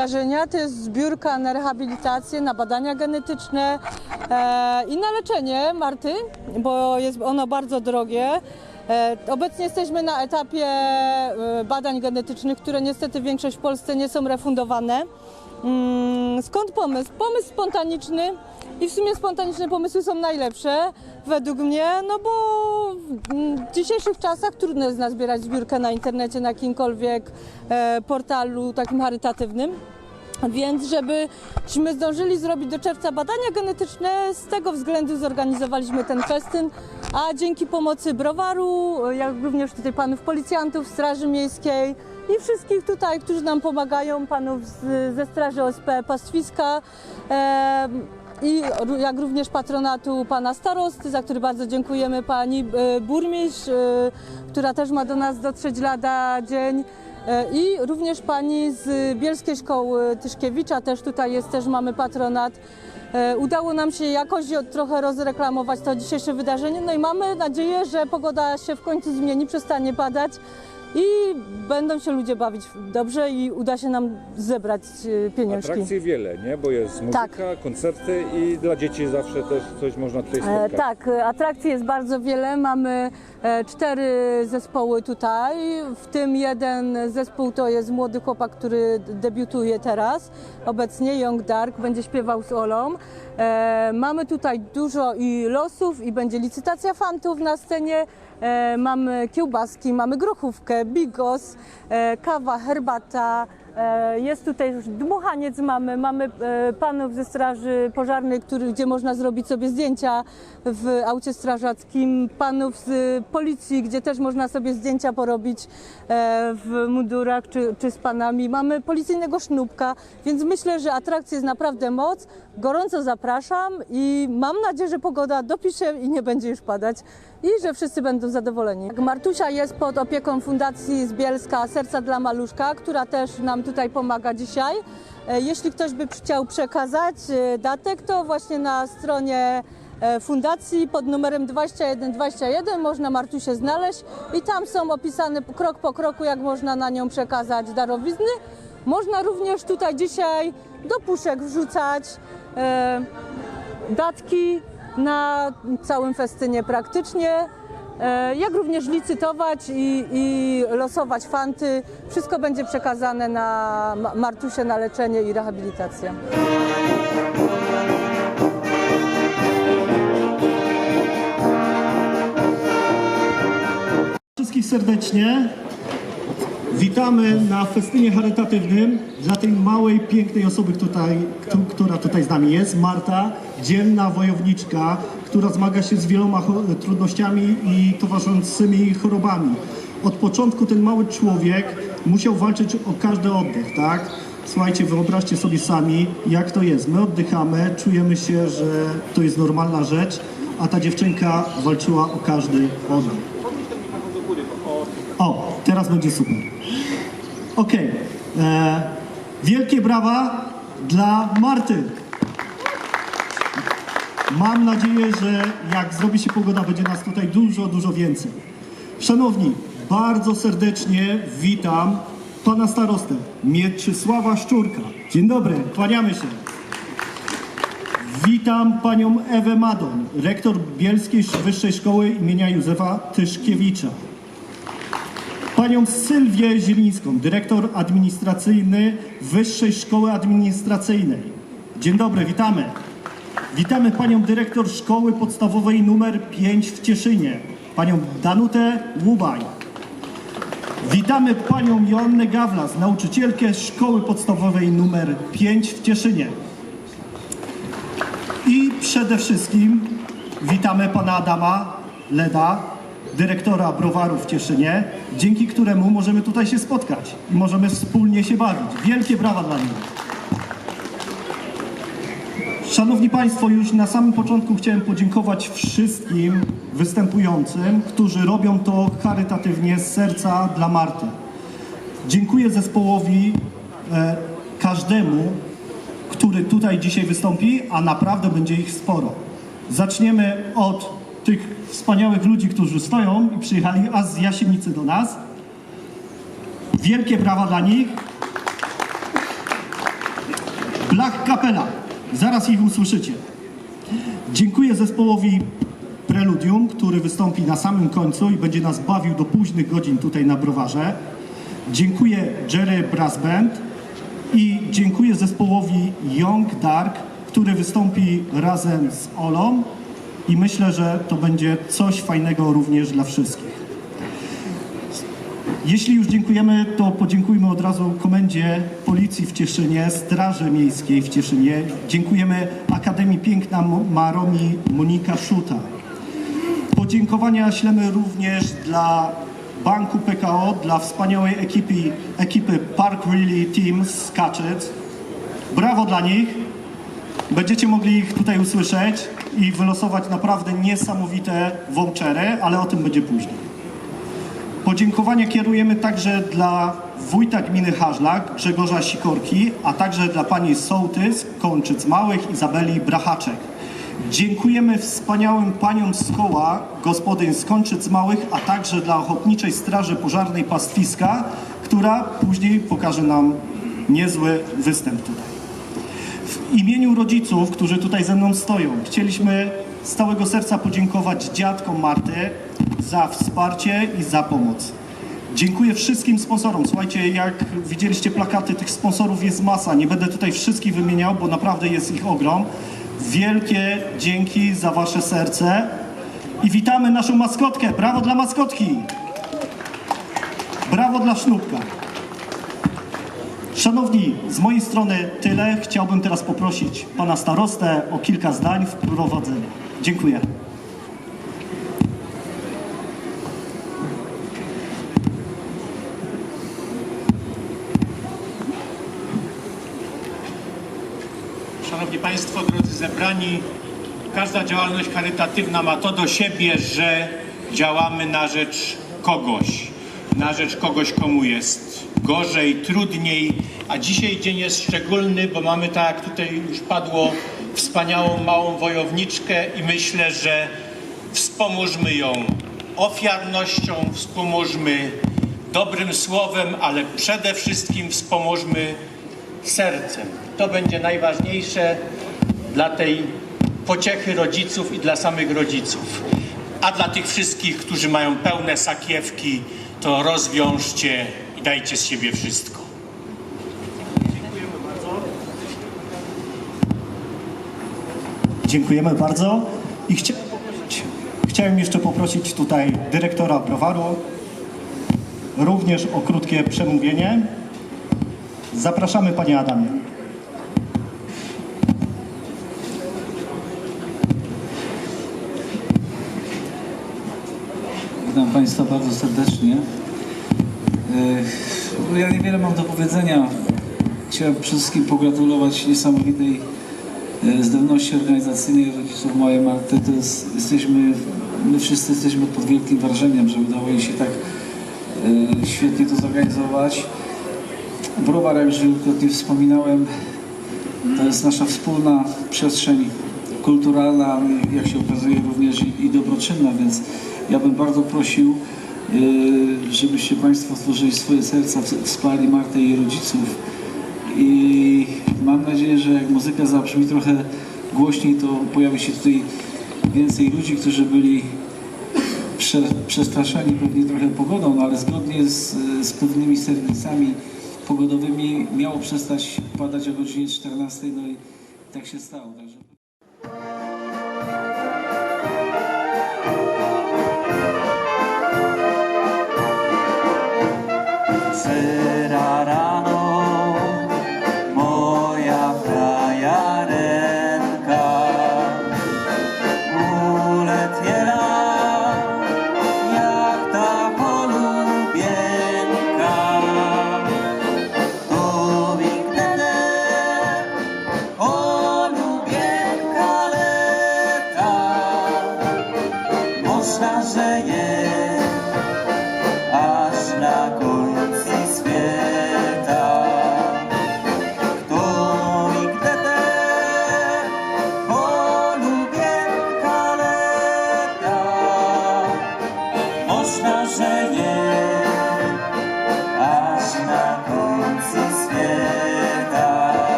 wydarzenia. To jest zbiórka na rehabilitację, na badania genetyczne e, i na leczenie Marty, bo jest ono bardzo drogie. E, Obecnie jesteśmy na etapie e, badań genetycznych, które niestety większość w Polsce nie są refundowane. Mm, Skąd pomysł? Pomysł spontaniczny i w sumie spontaniczne pomysły są najlepsze według mnie, no bo mm, w dzisiejszych czasach trudno jest nazbierać zbiórkę na internecie, na jakimkolwiek e, portalu takim charytatywnym. Więc żebyśmy zdążyli zrobić do czerwca badania genetyczne, z tego względu zorganizowaliśmy ten festyn, a dzięki pomocy browaru, jak również tutaj panów policjantów, Straży Miejskiej i wszystkich tutaj, którzy nam pomagają, panów z, ze Straży OSP Pastwiska, em, i jak również patronatu pana starosty, za który bardzo dziękujemy pani e, burmistrz, e, która też ma do nas dotrzeć lada dzień. E, I również pani z Bielskiej Szkoły Tyszkiewicza, też tutaj jest, też mamy patronat. E, Udało nam się jakoś trochę rozreklamować to dzisiejsze wydarzenie, no i mamy nadzieję, że pogoda się w końcu zmieni, przestanie padać i będą się ludzie bawić dobrze i uda się nam zebrać e, pieniążki. Atrakcji wiele, nie? Bo jest muzyka, Tak. koncerty i dla dzieci zawsze też coś można tutaj E, spotkać. tak, e, atrakcji jest bardzo wiele. Mamy e, cztery zespoły tutaj, w tym jeden zespół to jest młody chłopak, który debiutuje teraz, obecnie Young Dark, będzie śpiewał z Olą. E, mamy tutaj dużo i losów i będzie licytacja fantów na scenie. E, mamy kiełbaski, mamy grochówkę, bigos, e, kawa, herbata, Jest tutaj już dmuchaniec mamy, mamy e, panów ze straży pożarnej, który, gdzie można zrobić sobie zdjęcia w aucie strażackim, panów z policji, gdzie też można sobie zdjęcia porobić e, w mundurach czy, czy z panami. Mamy policyjnego sznupka, więc myślę, że atrakcji jest naprawdę moc. Gorąco zapraszam i mam nadzieję, że pogoda dopisze i nie będzie już padać i że wszyscy będą zadowoleni. Martusia jest pod opieką Fundacji z Bielska Serca dla Maluszka, która też nam tutaj pomaga dzisiaj. E, Jeśli ktoś by chciał przekazać e, datek, to właśnie na stronie e, fundacji pod numerem 2121 można Martusię znaleźć i tam są opisane krok po kroku, jak można na nią przekazać darowizny. Można również tutaj dzisiaj do puszek wrzucać datki na całym festynie praktycznie, jak również licytować i, i losować fanty. Wszystko będzie przekazane na Ma- Martusie na leczenie i rehabilitację. Wszystkich serdecznie. Witamy na festynie charytatywnym dla tej małej, pięknej osoby, tutaj, któ- która tutaj z nami jest. Marta, dzielna wojowniczka, która zmaga się z wieloma trudnościami i towarzyszącymi chorobami. Od początku ten mały człowiek musiał walczyć o każdy oddech, tak? Słuchajcie, wyobraźcie sobie sami, jak to jest. My oddychamy, czujemy się, że to jest normalna rzecz, a ta dziewczynka walczyła o każdy oddech. O, teraz będzie super. Okej. e, Wielkie brawa dla Marty. Mam nadzieję, że jak zrobi się pogoda, będzie nas tutaj dużo, dużo więcej. Szanowni, bardzo serdecznie witam pana starostę Mieczysława Szczurka. Dzień dobry, kłaniamy się. Witam panią Ewę Madon, rektor Bielskiej Wyższej Szkoły imienia Józefa Tyszkiewicza. Panią Sylwię Zielińską, dyrektor administracyjny Wyższej Szkoły Administracyjnej. Dzień dobry, witamy. Witamy panią dyrektor Szkoły Podstawowej nr 5 w Cieszynie, panią Danutę Łubaj. Witamy panią Joannę Gawlas, nauczycielkę Szkoły Podstawowej nr 5 w Cieszynie. I przede wszystkim witamy pana Adama Leda, dyrektora browaru w Cieszynie, dzięki któremu możemy tutaj się spotkać i możemy wspólnie się bawić. Wielkie brawa dla niego. Szanowni Państwo, już na samym początku chciałem podziękować wszystkim występującym, którzy robią to charytatywnie z serca dla Marty. Dziękuję zespołowi, e, każdemu, który tutaj dzisiaj wystąpi, a naprawdę będzie ich sporo. Zaczniemy od tych wspaniałych ludzi, którzy stoją i przyjechali aż z Jasienicy do nas. Wielkie brawa dla nich. Blach Kapela. Zaraz ich usłyszycie. Dziękuję zespołowi Preludium, który wystąpi na samym końcu i będzie nas bawił do późnych godzin tutaj na browarze. Dziękuję Jerry Brass Band i dziękuję zespołowi Young Dark, który wystąpi razem z Olą i myślę, że to będzie coś fajnego również dla wszystkich. Jeśli już dziękujemy, to podziękujmy od razu Komendzie Policji w Cieszynie, Straży Miejskiej w Cieszynie. Dziękujemy Akademii Piękna Maromi Monika Szuta. Podziękowania ślemy również dla Banku PKO, dla wspaniałej ekipy, ekipy Park Really Team z Kaczyc. Brawo dla nich. Będziecie mogli ich tutaj usłyszeć i wylosować naprawdę niesamowite vouchery, ale o tym będzie później. Podziękowania kierujemy także dla wójta gminy Haszlak, Grzegorza Sikorki, a także dla pani sołtys Kończyc Małych, Izabeli Brachaczek. Dziękujemy wspaniałym paniom z koła gospodyń z Kończyc Małych, a także dla Ochotniczej Straży Pożarnej Pastwiska, która później pokaże nam niezły występ tutaj. W imieniu rodziców, którzy tutaj ze mną stoją, chcieliśmy z całego serca podziękować dziadkom Marty za wsparcie i za pomoc. Dziękuję wszystkim sponsorom. Słuchajcie, jak widzieliście plakaty, tych sponsorów jest masa. Nie będę tutaj wszystkich wymieniał, bo naprawdę jest ich ogrom. Wielkie dzięki za wasze serce. I witamy naszą maskotkę. Brawo dla maskotki. Brawo dla sznupka. Szanowni, z mojej strony tyle. Chciałbym teraz poprosić pana starostę o kilka zdań w prowadzeniu. Dziękuję. Szanowni Państwo, drodzy zebrani, każda działalność charytatywna ma to do siebie, że działamy na rzecz kogoś, na rzecz kogoś, komu jest gorzej, trudniej, a dzisiaj dzień jest szczególny, bo mamy, tak jak tutaj już padło, wspaniałą małą wojowniczkę i myślę, że wspomóżmy ją ofiarnością, wspomóżmy dobrym słowem, ale przede wszystkim wspomóżmy sercem. To będzie najważniejsze dla tej pociechy rodziców i dla samych rodziców. A dla tych wszystkich, którzy mają pełne sakiewki, to rozwiążcie i dajcie z siebie wszystko. Dziękujemy bardzo. I chcia... chciałem jeszcze poprosić tutaj dyrektora browaru również o krótkie przemówienie. Zapraszamy panie Adamie. Witam Państwa bardzo serdecznie. E, Ja niewiele mam do powiedzenia. Chciałem wszystkim pogratulować niesamowitej e, zdolności organizacyjnej rodziców mojej Marty. To jest, jesteśmy, my wszyscy jesteśmy pod wielkim wrażeniem, że udało jej się tak e, świetnie to zorganizować. Browar, jak już wielokrotnie wspominałem, to jest nasza wspólna przestrzeń kulturalna, jak się okazuje również i, i dobroczynna, więc ja bym bardzo prosił, yy, żebyście Państwo stworzyli swoje serca, wsparli Martę i jej rodziców i mam nadzieję, że jak muzyka zabrzmi trochę głośniej, to pojawi się tutaj więcej ludzi, którzy byli prze, przestraszeni pewnie trochę pogodą, no ale zgodnie z, z pewnymi serwisami pogodowymi miało przestać padać o godzinie 14, no i tak się stało. Także...